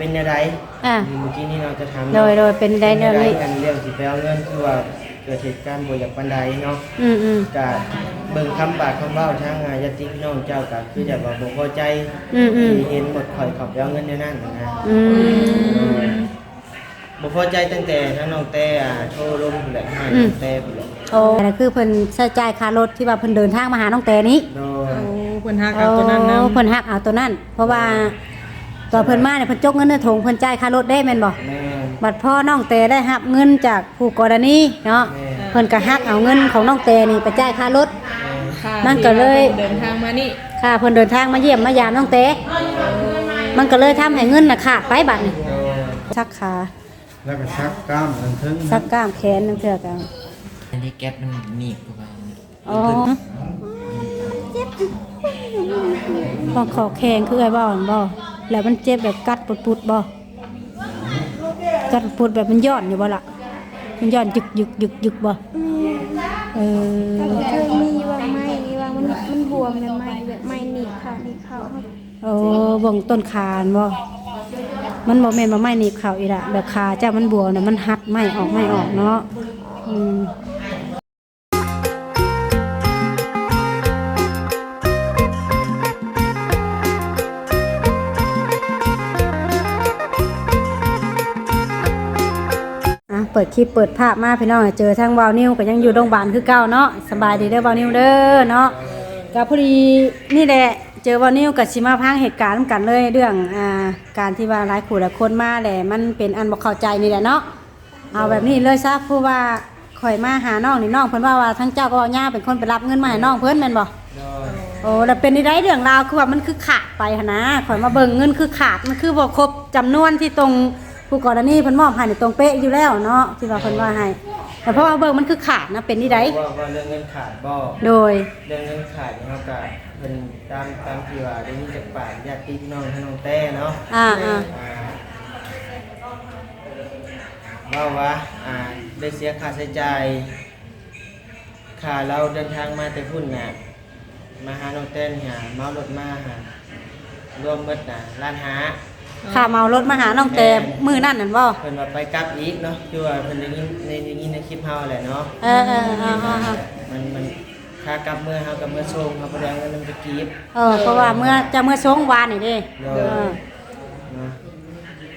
เป็นอะไรอ่าเมื่อกี้นี้เราจะถามโดยโดยเป็นได้เรื่องนี้กันเรื่องสิไปเอาเงินคือว่าเกิดเหตุการณ์บ่อยากปันใดเนาะอืมอืมกะเบิ่งคำบาดคำเว้าทางอ่าญาติพี่น้องเจ้าก็คือจะว่าบ่พอใจอืมอืมที่เห็นหมดข่อยเขับไปเอาเงินในนั้นนะอืมบ่พอใจตั้งแต่ทั้งน้องแต่อ่าโทรลงพุ่นแหละให้อืน้มองแต่พุ่นแหละโอ้นั่นคือเพิ่นใช้จ่ายค่ารถที่ว่าเพิ่นเดินทางมาหาน้องแต่นี้โดยโอ้เพิ่นฮักเอาตัวนั้นนำโอ้เพิ่นฮักเอาตัวนั้น เพราะว่า ตอนเพิ่นมาเนี่ยเพิ่นจกเงินในถุงเพิ่นจ่ายค่ารถได้แม่นบ่แม่นบัดพ่อน้องแต่ได้รับเงินจากผู้กรณีเนาะแม่เพิ่นก็ฮักเอาเงินของน้องแต่นี่ไปจ่ายค่ารถ ค่ะนั่นก็เลยที่ว่าเพิ่นเดินทางมานี่ค่าเพิ่นเดินทางมาเยี่ยมมายามน้องแต่มันก็เลยทำให้เงินน่ะขาดไปบัดนี่โดยซักขาแล้วก็ชักกล้ามอันทึงซักกล้ามแขนนั่นเถื่อกันอันนี้แก๊สมันหนีบเข้าไปอ๋อต้องขอแข็งคือไอ้บ่อนบ่ แล้วมันเจ็บแบบกัดปุดๆบ่กัดปุดแบบมันย่อนอยู่บ่ล่ะ มันย่อนยึกยึกยึกยึกบ่เออเคยมีว่าไม่ว่ามันมันบวมเลยไม่แบบไม่หนีบขาหนีบเข่าโอ้บ่งต้นคานบ่มันบ่แม่นว่าไม้หนีบเข่าอีละแบบขาเจ้ามันบวมน่ะมันหัดไม้ออกไม้ออกเนาะอืม ปิดคลิปเปิดภาพมาพี่น้องให้เจอทางวาวนิวก็ยังอยู่โรงพยาบาลคือเก่าเนาะสบายดีเด้อวาวนิวเด้อเนาะก็พอดีนี่แหละเจอวาวนิวกับชิมาพังเหตุการณ์นำกันเลยเรื่องอ่าการที่ว่าหลายขู่หลายคนมาแหละมันเป็นอันบ่เข้าใจนี่แหละเนาะเอาแบบนี้เลยซะเพราะว่าข่อยมาหาน้องนี่น้องเพิ่นว่าว่าทั้งเจ้าก็ว่าย่าเป็นคนไปรับเงินมาให้น้องเพิ่นแม่นบ่โดยโอ้แล้วเป็นนี่ได้เรื่องราวคือว่ามันคือขาดไปหั้นนะข่อยมาเบิ่งเงินคือขาดมันคือบ่ครบจำนวนที่ตรง ผู้กรณีเพิ่นมอบให้นี่ตรงเป๊ะอยู่แล้วเนาะที่ว่าเพิ่นว่าให้แต่เพราะว่าเบิ่งมันคือขาดนะเป็นนี่ได้ว่าว่าเรื่องเงินขาดบ่โดย เรื่องเงินขาดเนาะก็เพิ่นตามตามที่ว่าได้ยินจากปากญาติพี่น้องทั้งน้องแต่เนาะอ่าอ่า อ่าว่าว่าอ่าได้เสียค่าใช้จ่ายค่าเราเดินทางมาแต่พุ่นน่ะมาหาน้องเต้นหาเมารถมาหารวมเบิดน่ะล้านหา ข้าเมารถมาหาน้องแต่มือนั่นนั่นบ่เพิ่นว่าไปกลับอีกเนาะคือว่าเพิ่นได้ยินในได้ยินในคลิปเฮาแหละเนาะเออเออเออเออเออมันมันค่ากลับเมื่อเฮากับเมื่อส่งเฮาบ่ได้เอาเงินนำไปกีบเออเพราะว่าเมื่อจะเมื่อสงวานนี่เด้เนาเออะเนาะ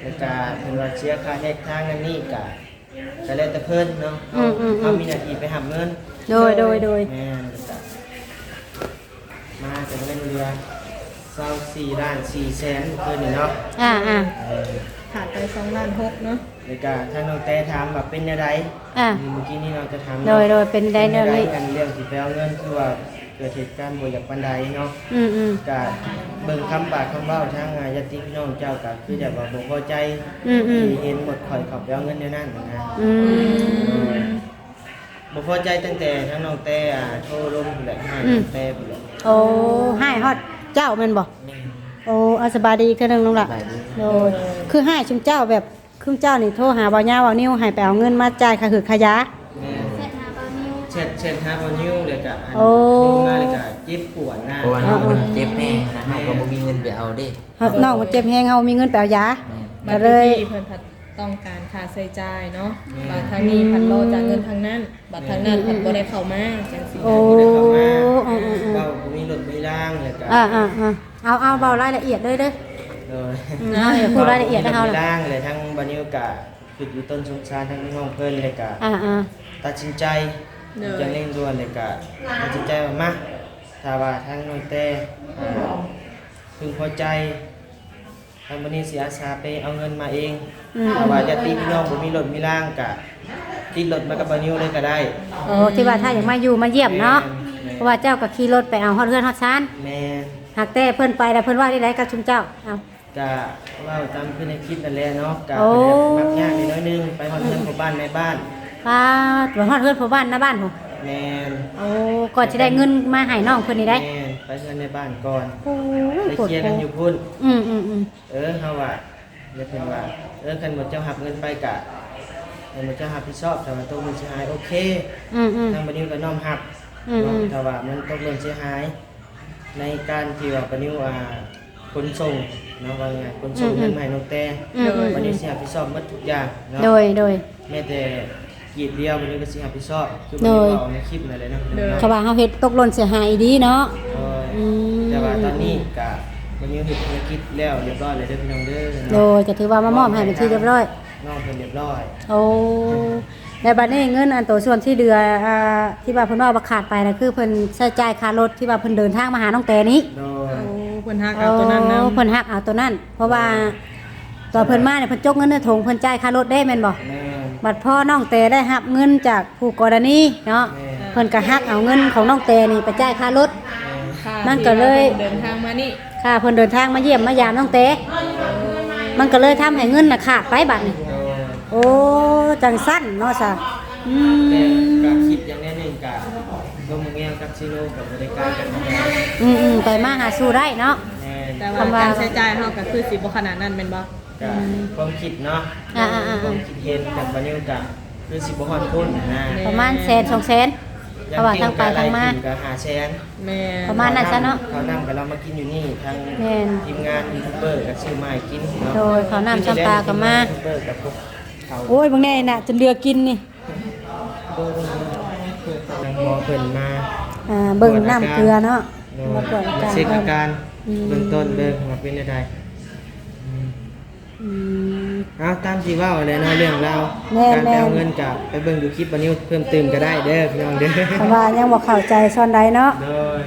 แล้วก็เพิ่นว่าเสียค่าแท็กทางนั่นนี่ก็ก็แล้วแต่เพิ่นเนาะเฮาเฮามีหน้าที่ไปหาเงินโดยโดยโดยแม่นจ้ะมาจากเงินเรือ เศร้าสี่ล้านสี่แสนเพิ่นนี่เนาะอ่าอ่าเออขาดไป2ล้าน6เนาะแล้วก็ถ้าน้องแต่ถามว่าเป็นจังไดอ่าเมื่อกี้นี้เราจะถามโดยโดยเป็นได้เรื่องนี้กันเรื่องสิไปเอาเงินคือว่าเกิดเหตุการณ์บ่อยากปันใดเนาะ อืมอืมก็เบิ่งคำบาดคำเว้าทางอ่าญาติพี่น้องเจ้าก็คือจะว่าบ่พอใจอืมอืม ที่เห็นหมดข่อยเขับไปเอาเงินในนั้นนะอืม บ่พอใจตั้งแต่ทั้งน้องแต่อ่าโทรลงพุ่นแหละให้อืมน้องแต่พุ่นแหละโอ้ให้ฮอด เจ้าแม่นบ่นี่โอ้เอาสบายดีอีกเท่านึงน้องละสบายดีโดยคือให้ชุมเจ้าแบบคุมเจ้านี่โทรหาบ่าวย่าบ่าวนิ้วให้ไปเอาเงินมาจ่ายค่าคือขยะแม่เสร็จหาเบานิ้วเช็ดเช็ดหาบ่นิ้วเลยก็อันโอ้ลงมาเลยก็เจ็บปวดหน้าเพราะว่าน้องมันเจ็บแน่นะเราก็บ่มีเงินไปเอาเดิเฮาน้องมันเจ็บแฮงเฮามีเงินไปเอายาบัก็ดเลยนี้เพิ่นผัด ต้องการค่าใช้จ่ายเนาะบัดทางนี้ผัดรอจากเงินทางนั้น บัดทางนั้นผัดบ่ได้เข้ามาจังซี่โอ้บ่ได้เข้ามาอืมอืมอืมเว้าบ่มีรถมีร่างเลยก็อ่าอ่าอ่าเอาเอาเบารายละเอียดเลยเด้อโดยอืมเอาอย่าพูดรายละเอียดนะเฮามีน่ะร่างเลยทั้งบ่นิ้วก็คืออยู่ต้นสงสารทั้งน้องเพิ่นเลยก็อ่าอ่าตัดสินใจจะเร่งด่วนเลยกะตัดสินใจว่ามาถ้าว่าทางน้องแต่อ่าพึงพอใจทางบันนี้เสียอาสาไปเอาเงินมาเอง อืมถ้าว่าจะตีพี่น้องบ่มีรถมีร่างกะติดรถมากับบันิวเลยก็ได้โอ้ที่ว่าถ้าอยากมาอยู่มาเยี่ยมเนาะเพราะว่าเจ้าก็ขี่รถไปเอาฮอดเรือนฮอดชานแม่นหากแต่เพิ่นไปแล้วเพิ่นว่าได้ไรกับชุมเจ้าเอากะเว่าตามขึ้นในคลิปนั่นแหละเนาะกะโอ้มักยากนิดน้อยนึงไปฮอดเงินของบ้านในบ้านป้าตัวฮอดเรือนพ่อบ้านหน้าบ้านผมแม่นโอ้ก่อนจะได้เงินมาให้น้องเพิ่นนี่ได้แม่นไปเงินในบ้านก่อนโอ้ยไปปวดเคลียร์หักันวอยู่พุ่นอืมอืมอืมเออเฮาว่าเดี๋ยวเพิ่นว่า เออคันหมดเจ้าหักเงินไปกะคันหมดเจ้าหักผิดชอบแต่ว่าตกลงเสียหายโอเคอืมอืม ทางบันิวก็น้อมหักอืมอืมแต่ว่ามันตกลงเสียหาย ในการที่ว่าบันิวอ่าขนส่งเนาะว่าไงคนส่งเงินมาให้น้องแต่อืมอืมวันนี้สิรับผิดชอบหมดทุกอย่างเนาะ โดยโดย แม้แต่กีดเดียววันนี้ก็สิรับผิดชอบคือโดวันยนี้เอาในคลิปนั่นเลยเนาะเขาว่าเฮาเฮ็ดตกหล่นเสียหายอีดีเนาะโดยอืมแต่ว่าตอนนี้ก็ วันนี้เฮ็ดภารกิจแล้วเรียบร้อยเลยเด้อพี่น้องเด้อโดยก็ถือว่ามามอบให้เป็นที่เรียบร้อย น้องเพิ่นเรียบร้อยโอ้แล้วบัดนี้เงินอันตัวส่วนที่เหลืออ่าที่ว่าเพิ่นว่าบ่ขาดไปนะคือเพิ่นใช้จ่ายค่ารถที่ว่าเพิ่นเดินทางมาหาน้องแต่นี้โดยโอ้เพิ่นฮักเอาตัวนั้นนำโอ้เพิ่นหักเอาตัวนั้น เพราะว่าตอนเพิ่นมาเนี่ยเพิ่นจกเงินในถุงเพิ่นจ่ายค่ารถได้แม่นบ่แม่นบัดพ่อน้องแต่ได้รับเงินจากผู้กรณีเนาะแม่นเพิ่นก็หักเอาเงินของน้องแต่นี่ไปจ่ายค่ารถค่ะ มันก็เลยเดินทางมานี่ค่าเพิ่นเดินทางมาเยี่ยมมายามน้องแต่มันก็เลยทำให้เงินน่ะขาดไปบัดนี้โดยโอ้จังสั้นเนาะซะอืแต่มก็คิดอย่างแน่หนึงก็ลงแง่กับซิโนกับบริการกันมาแล้วอืมอืมไปมาหาสู้ได้เนาะแม่นแต่ว่าคำว่าการใช้จ่ายเฮาก็คือสิบ่ขนาดนั้นแม่นบ่ก็ความคิดเนาะอ่าๆๆความคิดเห็นกับบันนี้ก็คือสิบฮอนคนนะประมาณแสนสองแสน เพราะว่าทางไปทางมาก็หาแชนแม่ประมาณนั้นซะเนาะเขานำกับเรามากินอยู่นี่ทางแม่นทีมงานยูทูบเบอร์ก็ซื้อมาให้กินเนาะโดยเขานำช้ำตากับมา ยูทูบเบอร์กับพวกเขาโอ้ยบางแน่น่ะจนเรือกินนี่ทางหมอเพิ่นมาอ่าเบิ่งน้ำเกลือเนาะโดมาตรวจอาการเช็คอาการอืมเบื้องต้นเบิ่งว่าเป็นจังไดอืม อืม เอาตามที่เว่าเลยนะเรื่องราวแม่น การไปเอาแม่นเงินกับไปเบิ่งดูคลิปบันนี้เพิ่มเติมก็ได้เด้อพี่น้องเด้อเพราะว่ายังบ่เข้าใจซ่อนใดเนาะโดย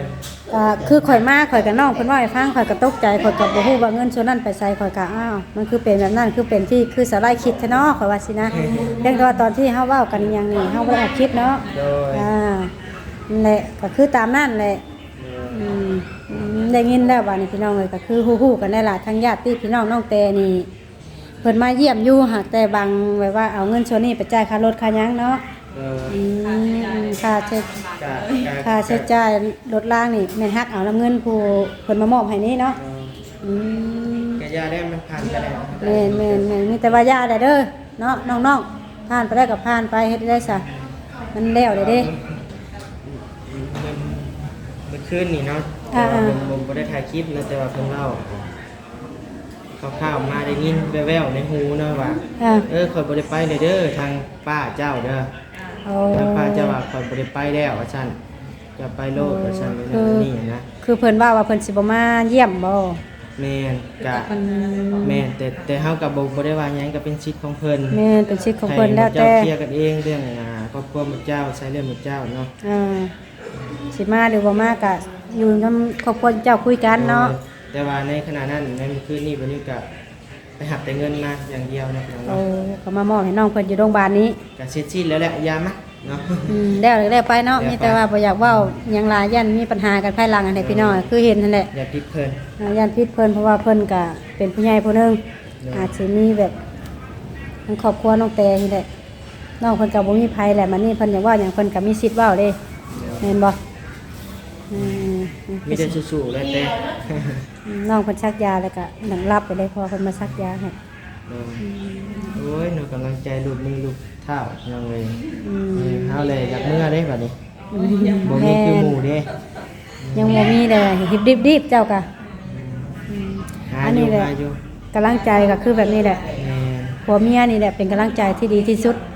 อ่าคือข่อยมาข่อยกับน้องเพิ่นว่าให้ฟังข่อยก็ตกใจข่อยก็บ่ฮู้ว่าเงินส่วนนั้นไปใส่ข่อยก็อ้าวมันคือเป็นแบบนั้นคือเป็นที่คือสลายคิดแท้เนาะข่อยว่าสินะเพียงแต่ว่าตอนที่เฮาเว้ากันอหยังนี่เฮาบ่ได้อัดคลิปเนาะโดยอ่านั่นแหละก็คือตามนั่นแหละอืมอืม ได้ยินแล้วว่านี่พี่น้องเลยก็คือฮู้ๆกันได้ล่ะทั้งญาติพี่น้องน้องแต่นี่เพิ่นมาเยี่ยมอยู่หากแต่บางไว้ว่าเอาเงินส่วนนี้ไปจ่ายค่ารถค่าหยังเนาะโดยอืมค่าใช้กะกะค่าใช้จ่ายรถล่างนี่แม่นฮักเอานํเงินผู้เพิ่นมามอบให้นี่เนาะอืมกะยาได้มันผ่านไปแล้วแม่นแม่นแม่นมีแต่ว่าย่าได้เด้อเนาะน้องๆผ่านไปได้ก็ผ่านไปเฮ็ดได้ซะมันแล้วเด้เด้มันมันคืนนี่เนาะอ่า แต่อ่าว่าผมผมบ่ได้ถ่ายคลิปนะแต่ว่าเพิ่นเล่าคร่าวๆมาได้ยินแว่วๆในหูเนาะว่าอ่าเออข่อยบ่ได้ไปเลยเด้อทางป้าเจ้าเด้อโอ้ทางป้าเจ้าว่าข่อยบ่ได้ไปแล้วว่าซั่นจะไปโลดว่าซั่นเลยนะคือนี่นะคือเพิ่นว่าว่าเพิ่นสิบ่มาเยี่ยมบ่แม่นกะอืมแม่นแต่แต่เฮาก็บ่บ่ได้ว่าหยังก็เป็นสิทธิ์ของเพิ่นแม่นเป็นสิทธิ์ของเพิ่นแล้วให้แต่เจ้าเคลียร์กันเองเรื่องอ่าครอบครัวหมู่เจ้าใช้เรื่องหมู่เจ้าเนาะอ่าสิมาหรือบ่มาก็ อยู่นํครอบครัวเจ้าคุยกันเนาะ แต่ว่าในขณะนั้นในเมื่อคืนนี้วันนี้ก็ไปหับแต่เงินมาอย่างเดียวนะพี่น้องโอ้เนาะก็มามอบให้น้องเพิ่นอยู่โรงพยาบาลนี้ก็เสร็จสิ้นแล้วแหละยามะเนาะ อืมแล้วเลยแล้วไปเนาะแล้วไปมีแต่ว่าบ่อยากเว้าหยังหลายยันมีปัญหากันภายหลังอันใดพี่น้องคือเห็นนั่นแหละ อย่าพิดเพลินอ่ายันพิษเพิ่นเพราะว่าเพิ่นก็เป็นผู้ใหญ่ผู้หนึงเนาะอาจสิมีแบบทั้งครอบครัวน้องแต่นี่แหละน้องเพิ่นก็บ่มีภัยแหละมันนี่เพิ่นอยากเว่าหยังเพิ่นก็มีสิทธิ์เว้าเด้แม่นบ่อืม มีแต่สู้ๆแล้วแต่น้องเพิ่นชักยาแล้วก็หนังรับไปเลยเพอเพิ่นมาชักยาให้เนาะโอ้ยหนูกำลังใจลูกมือลูกเท้าพี่น้องเลยอืมเออเอาเลยอยากเมื่อได้บัดนี้อืมบ่มีคือหมู่เด้ยังบ่มีเลยหิบดิบดิบเจ้ากะอืมหาอันอนี้ยู่แหละหาอยู่กำลังใจก็คือแบบนี้แหละแม่นผัวเมียนี่แหละเป็นกำลังใจที่ดีที่สุดอืม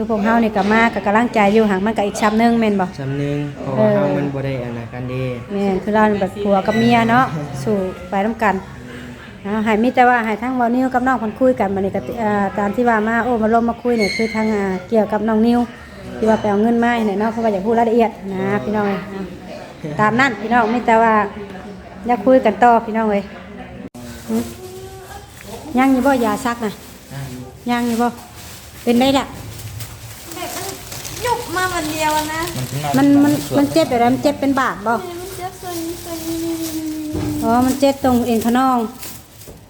คือพวกเฮานี่ก็มากับกำลังใจอยู่ห่างมันก็อีกชั้นหนึงแม่นบ่สำนึงเพราะว่าเออเฮามันบ่ได้อันนั้นกันเด้แม่นคือเราแบบผัวกับเมียเนาะสู่ไปนํกันนะให้มีแต่ว่าให้ทั้งเว้านิ้วกับน้องเพิ่นคุยกันบัดนี้ก็ติอ่าตามที่ว่ามาโอ้มาลมมาคุยเนี่ยคือทางอ่าเกี่ยวกับน้องนิ้วที่ว่าไปเอาเงินมาให้เนี่ยเนาะเพราะว่าอยากพูดรายละเอียดนะพี่น้องเอ้ยนะตามนั้นพี่น้องมีแต่ว่าอยากคุยกันต่อพี่น้องเอ้ยหึยังอยู่บ่ยาซักน่ะยังอยู่บ่เป็นได้ละแบบมันยุบ มาวันเดียวนะมันมันมันเจ็บแบบไรมันเจ็บเป็นบาดบ่มันจะส่วนส่วนนี้อ๋อ มันเจ็บตรงเอ็นขนอง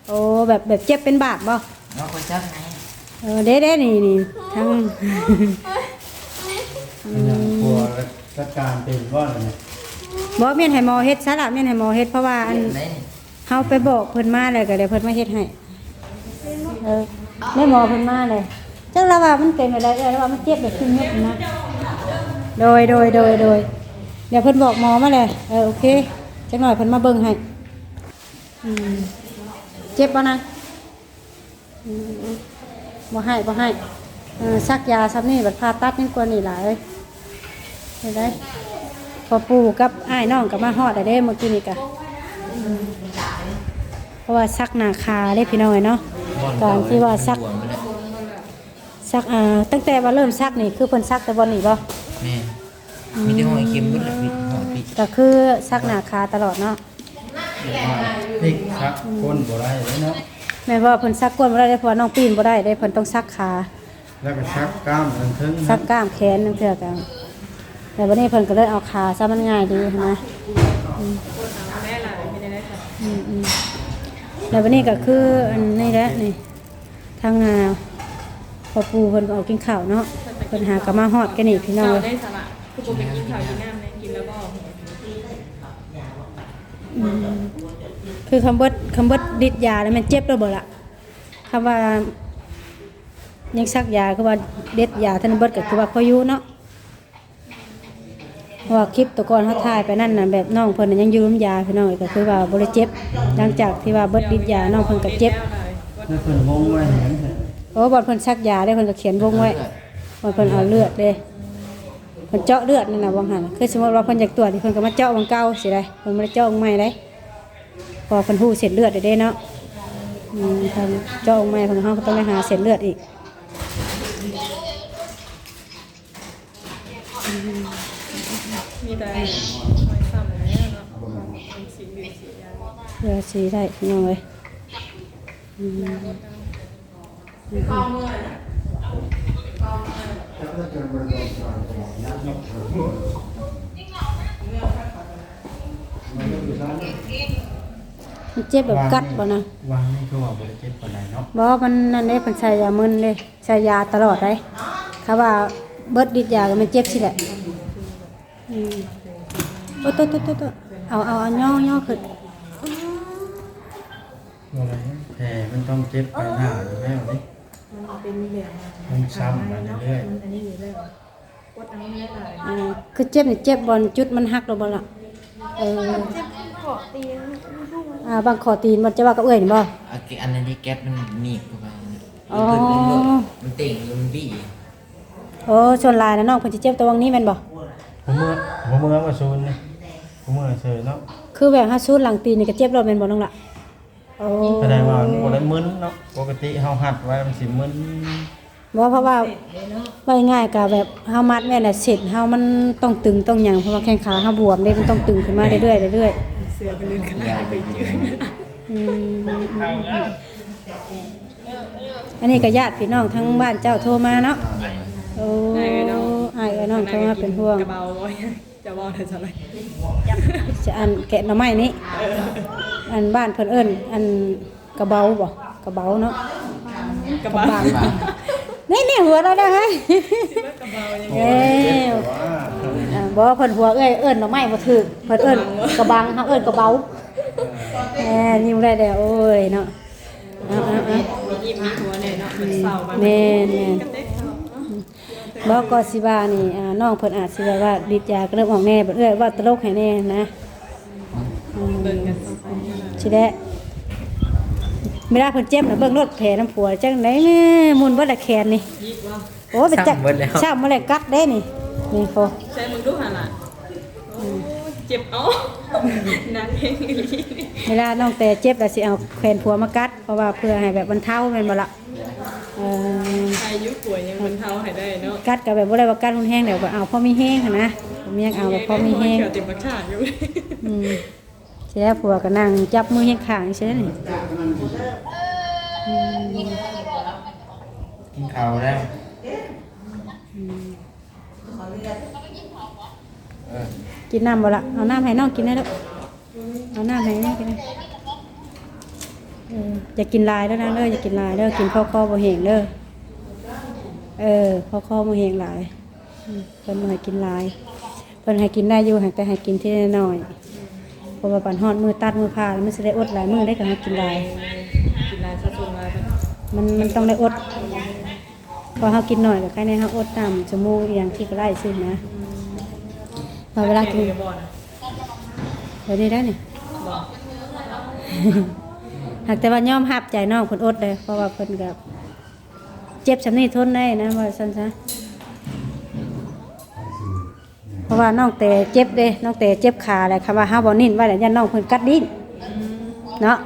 โอ้แบบแบบเจ็บเป็นบาดบ่น้องคนจักไหนเออเด้เด้นี่นี่ทั้งกลัวรัชการเป็นว่าอะไรเนี่ยบ่เมียนให้หมอเฮ็ดซะละเมียนให้หมอเฮ็ดเพราะว่าอันไหนนี่เฮาไปบอกเพิ่นมาเลยก็เลยเพิ่นมาเฮ็ดให้เออแม่หมอเพิ่นมาเลยจังละว่ามันเป็นอะไรเออแล้วว่ามันเจ็บแบบขึ้นเม็ดนะ โดยโดยโดยโดยเดี๋ยวเพิ่นบอกหมอมาเลยเออโอเคจังหน่อยเพิ่นมาเบิ่งให้อืมเจ็บบ่นางอืมบ่ให้บ่ให้เออซักยาซับนี่บัดผ่าตัดนี่กว่านี่หลายเห็นได้พอปู่กับอ้ายน้องกับมาฮอดได้เด้เมื่อกี้นี่กะอืมเพราะว่าซักหนาคาเด้พี่น้องเอ้ยเนาะการที่ว่าซักบวมไปแล้วซักอ่าตั้งแต่ว่าเริ่มซักนี่คือเพิ่นซักแต่บ่นี่บ่ แม่มีแต่ห้อยเข็มบุดแหละมีห้อยปิดก็คือซักหนาคาตลอดเนาะพริกซักคนบ่ได้เลยเนาะแม่ว่าเพิ่นซักก้นบ่ได้เพราะว่าน้องปีนบ่ได้ได้เพิ่นต้องซักขาแล้วก็ซักกล้ามทั้งทึงซักกล้ามแขนนั่นเถื่อกันแต่วันนี้เพิ่นก็เลยเอาขาซะมันง่ายดีนะแม่ล่ะไม่ได้ได้ค่ะอืมอืมแล้ววันนี้ก็คืออันนี้แหละนี่ทางอ่าพอปูเพิ่นก็เอากินข้าวเนาะ เพิ่นหากะมาฮอดกันนี่พี่น้องเราเอ้ยได้สาระคือผมไปกินข้าวกินน้ำเลยกินแล้วก็คือคำเบิดคำเบิดดิดยาแล้วมันเจ็บแล้วบ่ล่ะคำว่ายังซักยาคือว่าเด็ดยาท่านเบิดก็คือว่าพออยู่เนาะเพราะว่าคลิปตัวก่อนเขาถ่ายไปนั่นน่ะแบบน้องเพิ่นน่ะยังอยู่น้ำยาพี่น้องเอ้ยก็คือว่าบ่ได้เจ็บหลังจากที่ว่าเบิดดิดยาน้องเพิ่นก็เจ็บแล้วเพิ่นวงไว้เห็นเห็นโอ้บอลเพิ่นซักยาได้เพิ่นก็เขียนวงไว้ บอลเพิ่นเอาเลือดเด้เพิ่นเจาะเลือดนั่นน่ะวังหันคือสมมติว่าเพิ่นอยากตรวจนี่เพิ่นก็มาเจาะวังเก่าสิได้เพิ่นบ่ได้เจาะวังใหม่ได้พอเพิ่นฮู้เส้นเลือดได้เด้เนาะอืมเพิ่นเจาะวังใหม่เพิ่นเฮาก็ต้องไปหาเส้นเลือดอีกมีแต่หอยซ้ำแล้วเนาะเป็นสีเหลืองสียาเพื่อสิได้พี่น้องเอ้ย อืมมันเจ็บแบบกัดบ่นะวางนี่คือว่าบ่ได้เจ็บปานใดเนาะบ่มันนั่นเด้เพิ่นใช้ยามึนเด้ใช้ยาตลอดได้เขาว่าเบิดฤทธิ์ยาก็มันเจ็บสิแหละอืมโอ้โตโตโตโตเอาเอาเอาย่อย่อขึ้นบ่ได้แผลมันต้องเจ็บไปหน้าอยู่แล้วนี่ เป็นเหลืองมันซ้ำมาเรื่อยอันนี้อยู่เลยกดน้ำไม่ได้อ่าคือเจ็บนี่เจ็บบอลจุดมันหักแล้วบ่ล่ะเออเกาะตีนมันพุ่งอ่าบางขอตีนมันจะว่ากับเอ้ยนี่บ่อันอันนั้นที่แก๊สมันหนีบเข้าไปนะอ๋อมันเต่งมันบี้โอ้ส่วนลายนะน้องเพิ่นสิเจ็บตรงนี้แม่นบ่ผมเมื่อผมเมื่อมาซูนนี่ผมเมื่อเซยเนาะคือแบบถ้าสูดหลังตีนนี่ก็เจ็บรถแม่นบ่น้องล่ะ โอ้แสดงว่ามันบ่ได้มึนเนาะปกติเฮาหัดไว้มันสิมึนบ่เพราะว่าว่าง่ายๆก็แบบเฮามัดแม่นน่ะเสร็จเฮามันต้องตึงต้องหยังเพราะว่าแข้งขาเฮาบวมเด้มันต้องตึงขึ้นมาเรื่อยๆเรื่อยๆเสือไปลืมขนาดไปเจออืมอันนี้ก็ญาติพี่น้องทั้งบ้านเจ้าโทรมาเนาะโอ้ไอ้ายเอ้ยน้องโทรมาเป็นห่วงกระเบาไว้จะบอกเธอจะอะไรจะอันแกะหน่อไม้นี้ อันบ้านเพิ่นเอิ้นอันกระเบาบ่กระเบาเนาะกระเบาบางนี่นี่หัวเราได้ไหมกระเบายังเอ้ยอ่าบ่เพิ่นหัวเอ้ยเอิ้นหน่อไม้บ่ถูกเพิ่นเอิ้นกระบังเฮาเอิ้นกระเบาแหมยิ้มได้แล้วโอ้ยเนาะเอาเอาเอามียิ้มมีหัวเนี่ยเนาะมันเศร้ามันแม่นแม่นกระเต๊กเศร้าเนาะบอกก็สิว่านี่อ่าน้องเพิ่นอาจสิแบบว่าดิดยาก็เริ่มออกแน่เพิ่นเอ้ยว่าตลกให้แน่นะอืม เบิ่งกันต่อไปนี่ล่ะสิได้เวลาเพิ่นเจ็บน่ะเบิ่งรถแผลน้ำผัวจังได๋แม่มุนบ่ละแขนนี่ ยิบว่าโอ้ไปจักช้ำมาแล้วกัดได้นี่นี่โฟใช้มึงดูหันล่ะโอ้เจ็บเอ้านังเองอีหลีเวลาน้องแต่เจ็บแล้วสิเอาแขนผัวมากัด เพราะว่าเพื่อให้แบบบรรเทาแม่นบ่ล่ะเอ่ออายุป่วยยังมันเท่าให้ได้เนาะกัดก็แบบบ่ได้ว่ากัดรุนแรงเดี๋ยวก็เอาพอมีแห้งหันนะผมยังเอาแบบพอมีแห้งเกี่ยวติดประชาติอยู่อืม เสียผัวก็นั่งจับมือเฮ็ดข้างใช่ไหมกินข้าวแล้วเออกินน้ำบ่ละเอาน้ำให้น้องกินได้ลูกเอาน้ำให้น้องกินได้เอออย่ากินลายแล้วนะเด้ออย่ากินลายเด้อกินข้าวคอบ่แห้งเด้อเออข้าวคอบ่แห้งหลายอืมเพิ่นบ่ให้กินลายเพิ่นให้กินได้อยู่ให้แต่ให้กินที่น้อยๆ เพราะว่าปันฮอดมือตัดมือพาแล้วมันสิได้อดหลายมือได้ก็ให้กินลาย กินลายซะส่วนลายไปมันมันต้องได้อด พอเขากินหน่อยก็แค่นี้เขาอดตามจมูกอหย่างที่ก็ไล่ซึ่งนะพอเวลากินเดี๋ยวบ่นะนี้ได้นี่ บ่หากแต่ว่ายอมรับใจน้องเพิ่นอดเลยเพราะว่าเพิ่นก็เจ็บสำนี้ทนได้นะว่าซั่นซะ เพราะว่าน้องแต่เจ็บเด้น้องแต่เจ็บขาแหละคำว่าห้าบ่นิ่นไว้แล้วยันน้องเพิ่นกัดดิ้นเนาะ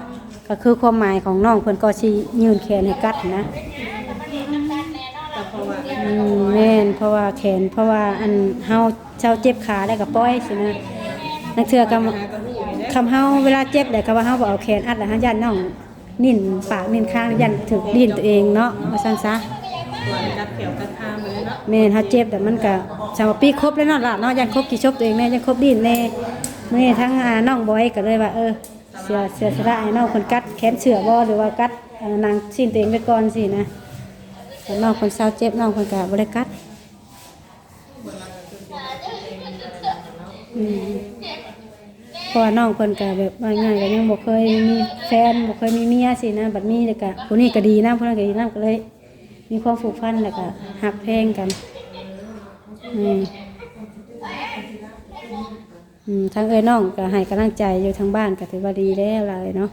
ก็คือความหมายของน้องเพิ่นก็สิยืนแขนให้กัดนะแต่เพราะว่าอืมแม่นเพราะว่าแขนเพราะว่าอันเฮาเจ้าเจ็บขาแล้วก็ปล่อยสินะนักเทื่อก็หากระหูนี่แหละคำเฮาเวลาเจ็บเลยก็ว่าเฮาบ่เอาแขนอัดแล้วเฮายันน้องนิ่นปากนิ่นข้างยันถึกดิ้นตัวเองเนาะว่าซั่นซะตัว กัดแขวกัดทางไปเลยเนาะแม่นเฮาเจ็บแต่มันก็สามว่าปีครบแล้วเนาะล่ะเนาะยันครบกี่ชบตัวเองแน่ยันครบดินแน่มื้อนี้ทั้งอ่าน้องบอยก็เลยว่าเออเสียเสียสละให้น้องเพิ่นกัดแขนเสือบ่หรือว่ากัดอ่านางสิ้นตัวเองไปก่อนสินะแต่น้องเพิ่นเศร้าเจ็บน้องเพิ่นก็บ่ได้กัดอืม เพราะว่าน้องคนก็แบบว่าง่ายก็ยังบ่เคยมีแฟนบ่เคยมีเมียสินะบัดนี้เลยก็ผู้นี้ก็ดีนะผู้นั้นก็ดีนะก็เลย มีความผูกพันแล้วก็หักแพงกันอืมอืมทั้งเอ้ยน้องก็ให้กำลังใจอยู่ทางบ้านก็ถือว่าดีแล้วล่ะเอ้ยเนาะ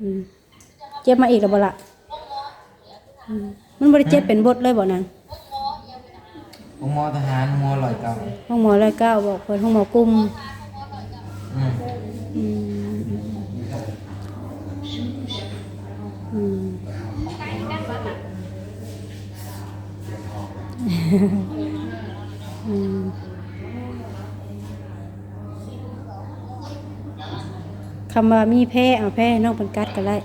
อืมเจ็บมาอีกแล้วบ่ล่ะอืมมันบ่ได้เจ็บเป็นบทเลยบ่นางห้องหมอทหารห้องหมอลอยเก่าห้องหมอร้อยเก้าบอกเพิ่นห้องหมอกุมอืมอืมอืม อืม คำว่ามีแพ้เอาแพ้น้องเป็นกัดก็ได้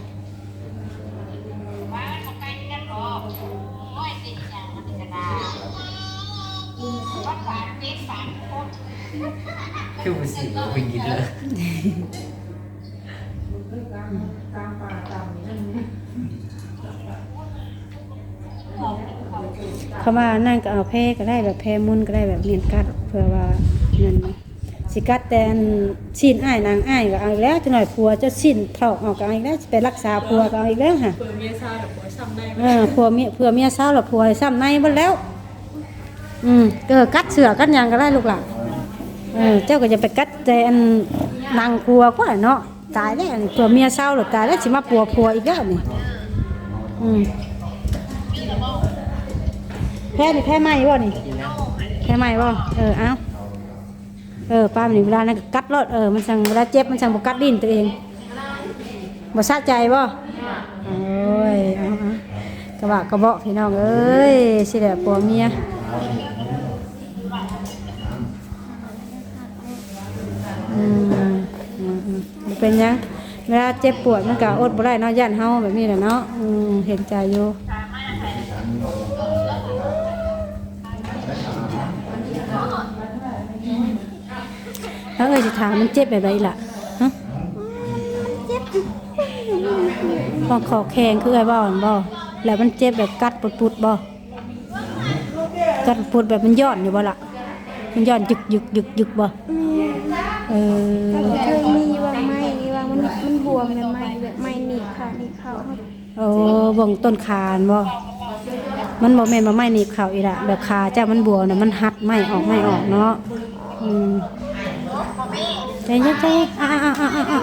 คำว่านั่งก็เอาแพ้ก็ได้แบบแพ้มุนก็ได้แบบเนียนกัดเพื่อว่านั่นสิกัดแต่อันสิ้นอ้ายนางอ้ายก็เอาแล้วจะหน่อยผัวจะสิ้นเท่าออกก็เอาอีกแล้วไปรักษาผัวก็เอาอีกแล้วค่ะเปิดเมียซ่าแต่ผัวซ้ำได้เออผัวเมียผัวเมียเศร้าหรือผัวซ้ำในหมดแล้ว อืมเออกัดเสือกัดยางก็ได้ลูกหล่ะเออเจ้าก็จะไปกัดแต่อันนางผัวก็เนาะตายแล้วผัวเมียเศร้าหรือตายแล้วสิมาผัวผัวอีกแล้วนี่อืม แพ้นี่แพ้ไหมบ่นี่แพ้ไหมบ่เออเอาเออป้ามันนี่เวลานั้นก็กัดรถเออมันสั่งเวลาเจ็บมันสั่งบ่กัดดิ้นตัวเองบ่สะใจบ่โอ้ยเอาอากระบะกระเบาะพี่น้องเอ้ยสิแหละผัวเมียอืมอืมเป็นยังเวลาเจ็บปวดมันก็อดบ่ได้เนาะย่านเฮาแบบนี้แหละเนาะอืมเห็นใจอยู่ แล้วเอ้ยสิถามมันเจ็บแบบไรล่ะฮะพอขอแข็งคือไอ้บ่อนบ่แล้วมันเจ็บแบบกัดปุดๆบ่กัดปุดแบบมันย้อนอยู่บ่ล่ะมันย้อนยึกยึกยึกยึกบ่เออก็เคยมีวางไม้นี่วางมันมันบวมกันไม้แบบไม้หนีบค่ะหนีบเขาโอ้เบ่งต้นคานบ่มันบ่แม่นว่าไม้หนีบเข่าอีละแบบขาเจ้ามันบวมน่ะมันหัดไม้ออกไม้ออกเนาะอืม ใจเย็นใจเย็นอ่าอ่าอ่าอ่าอ่า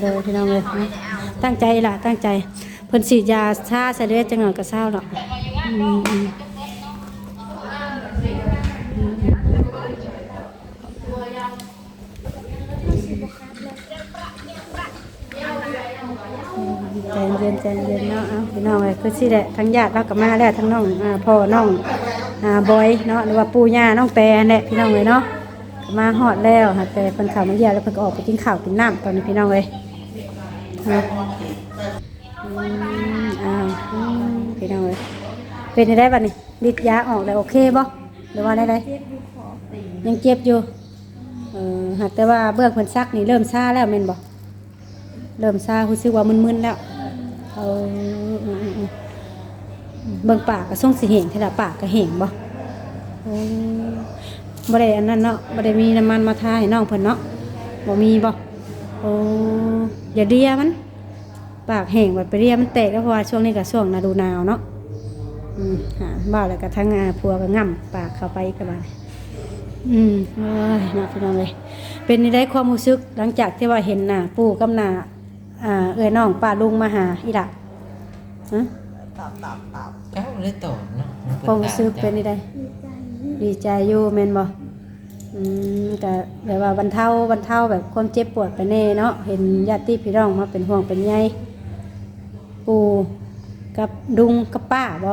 เดี๋ยวพี่น้องเลยตั้งใจล่ะตั้งใจเพิ่นฉีดยาชาใส่เลือดจังหน่อยก็เศร้าหรอกอืมอืมใจเย็นใจเย็นเนาะพี่น้องเลยคือสิแหละทั้งญาติเราก็มาแล้วทั้งน้องอ่าพ่อน้อง อ่าบอยเนาะหรือว่าปู่ย่าน้องแต่แหละพี่น้องเลยเนาะมาฮอดแล้วค่ะแต่เพิ่นข้ามาเยี่ยแล้วเพิ่นก็ออกไปกินข้าวกินน้ำตอนนี้พี่น้องเลยอ้าวพี่น้องเลยเป็นได้บ้านี่ฤทธิ์ยาออกแล้วโอเคบ่หรือว่าได้ไดเจ็บอยู่ขอยังเจ็บอยู่เออหากแต่ว่าเบื้องเพิ่นซักนี่เริ่มซาแล้วแม่นบ่เริ่มซารู้สึกว่ามึนๆแล้วเออ เบิ่งปากก็ส่งสิแห้งเท่าปากก็แห้งบ่โอ้บ่ได้อันนั้นเนาะบ่ได้มีน้ำมันมาทาให้น้องเพิ่นเนาะบ่มีบ่โอ้อย่าเดียมัน ปากแห้งแบบไปเรียมันแตกแล้วเพราะว่าช่วงนี้ก็ช่วงฤดูหนาวเนาะอืมหาบ้าแล้วก็ทั้งอาพัวก็ง่ำปากเข้าไปกระบาอืมโอ้ยน่าพี่น้องเลยเป็นในได้ความรู้สึกหลังจากที่ว่าเห็นหน้าปู่กับหน้าอ่าเอ้ยน้องป้าลุงมาหาอีหล่ะฮะ เจ้าเลยตอบเนาะความรู้สึกเป็นในได้ดีใจอยู่แม่นบ่อืมก็แบบว่าบรรเทาบรรเทาแบบความเจ็บปวดไปแน่เนาะเห็นญาติพี่น้องมาเป็นห่วงเป็นใยปู่กับดุงกับป้าบ่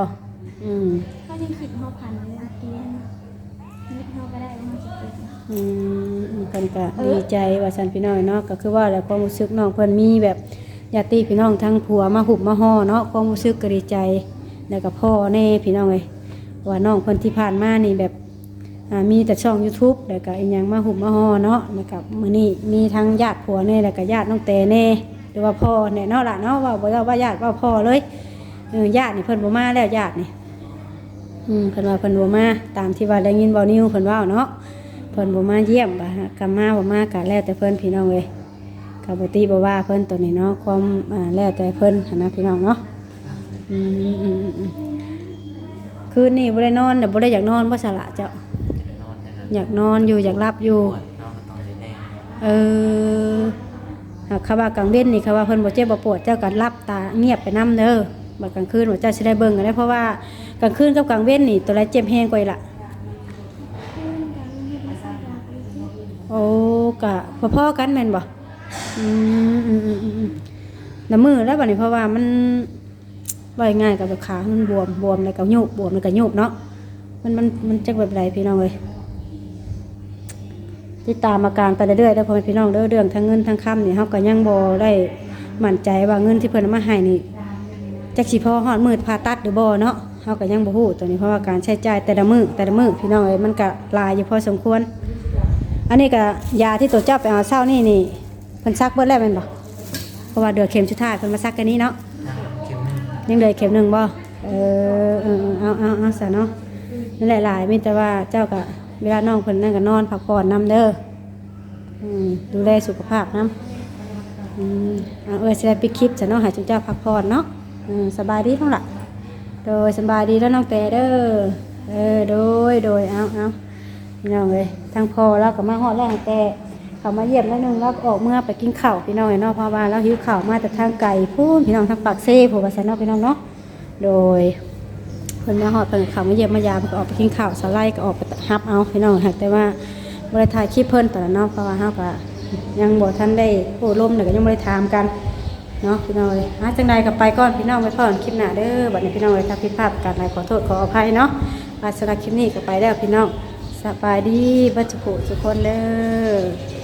อืมเขายังคิดเฮาพันเลยเตียนนิดเฮาก็ได้ว่าเฮาสิเป็นอืมเพิ่นก็ดีใจว่าซั่นพี่น้องเนาะก็คือว่าแล้วความรู้สึกน้องเพิ่นมีแบบ ญาติพี่น้องทั้งผัวมาหุบมาห่อเนาะความรู้สึกก็ดีใจแล้วก็พ่อแน่พี่น้องเอ้ยว่าน้องเพิ่นที่ผ่านมานี่แบบมีแต่ช่อง YouTube แล้วก็อีหยังมาหุบมาฮอเนาะแล้วก็มือนี้มีทั้งญาติผัวแน่แล้วก็ญาติน้องแต่แน่หรือว่าพ่อแน่เนาะล่ะเนาะว่าบ่ว่าว่าญาติว่าพ่อเลยญาตินี่เพิ่นบ่มาแล้วญาตินี่อืมเพิ่นว่าเพิ่นบ่มาตามที่ว่าได้ยินเว้านิวเพิ่นว้าเนาะเพิ่นบ่มาเยี่ยมบ่กลับมาบ่มาก็แล้วแต่เพิ่นพี่น้องเอ้ย ก็บ่ติบ่ว่าเพิ่นตัวนี้เนาะความแล้วแต่เพิ่นหันะพี่น้องเนาะอืมอืมอืมอืมคืนนี้บ่ได้นอนเดี๋ยวบ่ได้อยากนอนบ่สละเจ้านอนนะครับอยากนอนอยู่อยากรับอยู่ปวดนอองได้แน่เออหากเขาว่ากลางเว้นนี่เขาว่าเพิ่นบ่เจ็บบ่ปวดเจ้าก็รับตาเงียบไปนํเด้อบัดกลางคืนว่าเจ้าสิได้เบิ่งกันได้เพราะว่ากลางคืนกับกลางเว้นนี่ตัวใดเจ็บแฮงกว่าอีกล่ะขึ้กันเฮ็ดมาสร้างหลักเลยที่โอ้กะพอๆกันแม่นบ่ อืมอืมอืมอืมอืมน้ำมือแล้วบัดนี้เพราะว่ามันว่าง่ายกับแบบขา มันบวมบวมแล้วก็ยุบบวมแล้วก็ยุบเนาะ มันมันมันจักแบบใดพี่น้องเอ้ยติดตามอาการไปเรื่อยๆแล้วพอพี่น้องเด้อเรื่องทั้งเงินทั้งคำนี่เฮาก็ยังบ่ได้มั่นใจว่าเงินที่เพิ่นเอามาให้นี่จักสิพอฮอดมือผ่าตัดหรือบ่เนาะเฮาก็ยังบ่ฮู้ตัวนี้เพราะว่าการใช้จ่ายแต่ละมื้อแต่ละมื้อพี่น้องเอ้ยมันก็หลายอยู่พอสมควร อันนี้ก็ยาที่ตัวเจ้าไปเอาเช้านี่นี่ เพิ่นซักเบิดแล้วแม่นบ่เพราะว่าเดือเข็มสุดท้ายเพิ่นมาซักกันนี้เนาะเข็มหนึงยังเหลือเข็มหนึ่งบ่เออเออเอาเอาเอาซะเนาะนั่นแหละหลายมีแต่ว่าเจ้าก็เวลาน้องเพิ่นนั่นก็นอนพักผ่อนนํเด้ออืมดูแลสุขภาพนํอืมเอาเออสิได้ปิคลิปซะเนาะให้เจ้าพักผ่อนเนาะอืมสบายดีทั้งหล่ะโดยสบายดีแล้วน้องแต่เด้อเออโดยโดยเอาเอาน้องเอ้ยทางพ่อเราก็มาฮอดแล้วแต่ เขามาเยี่ยมแล้วนึงแล้วก็ออกเมื่อไปกินข้าวพี่น้องเอ้ยเนาะเพราะว่าเราหิวข้าวมาแต่ทางไกลพูนพี่น้องทางปากเซ่ผู้ว่าซั่นเนาะพี่น้องเนาะโดยเพิ่นมาหอดเพิ่นเขามาเยี่ยมมายามก็ออกไปกินข้าวสไลด์ก็ออกไปฮับเอาพี่น้องหักแต่ว่าบ่ได้ถ่ายคลิปเพิ่นตอนนั้นเนาะเพราะว่าเฮาก็ยังบ่ทันได้โอ้ลมเนี่ยก็ยังบ่ได้ถามกันเนาะพี่น้องเอ้ยหาจังใดก็ไปก่อนพี่น้องไว้พอนคลิปหน้าเด้อบัดนี้พี่น้องเอ้ยถ้าผิดพลาดการใดขอโทษขออภัยเนาะว่าสำหรับคลิปนี้ก็ไปแล้วพี่น้องสบายดีบัดจุกุทุกคนเด้อ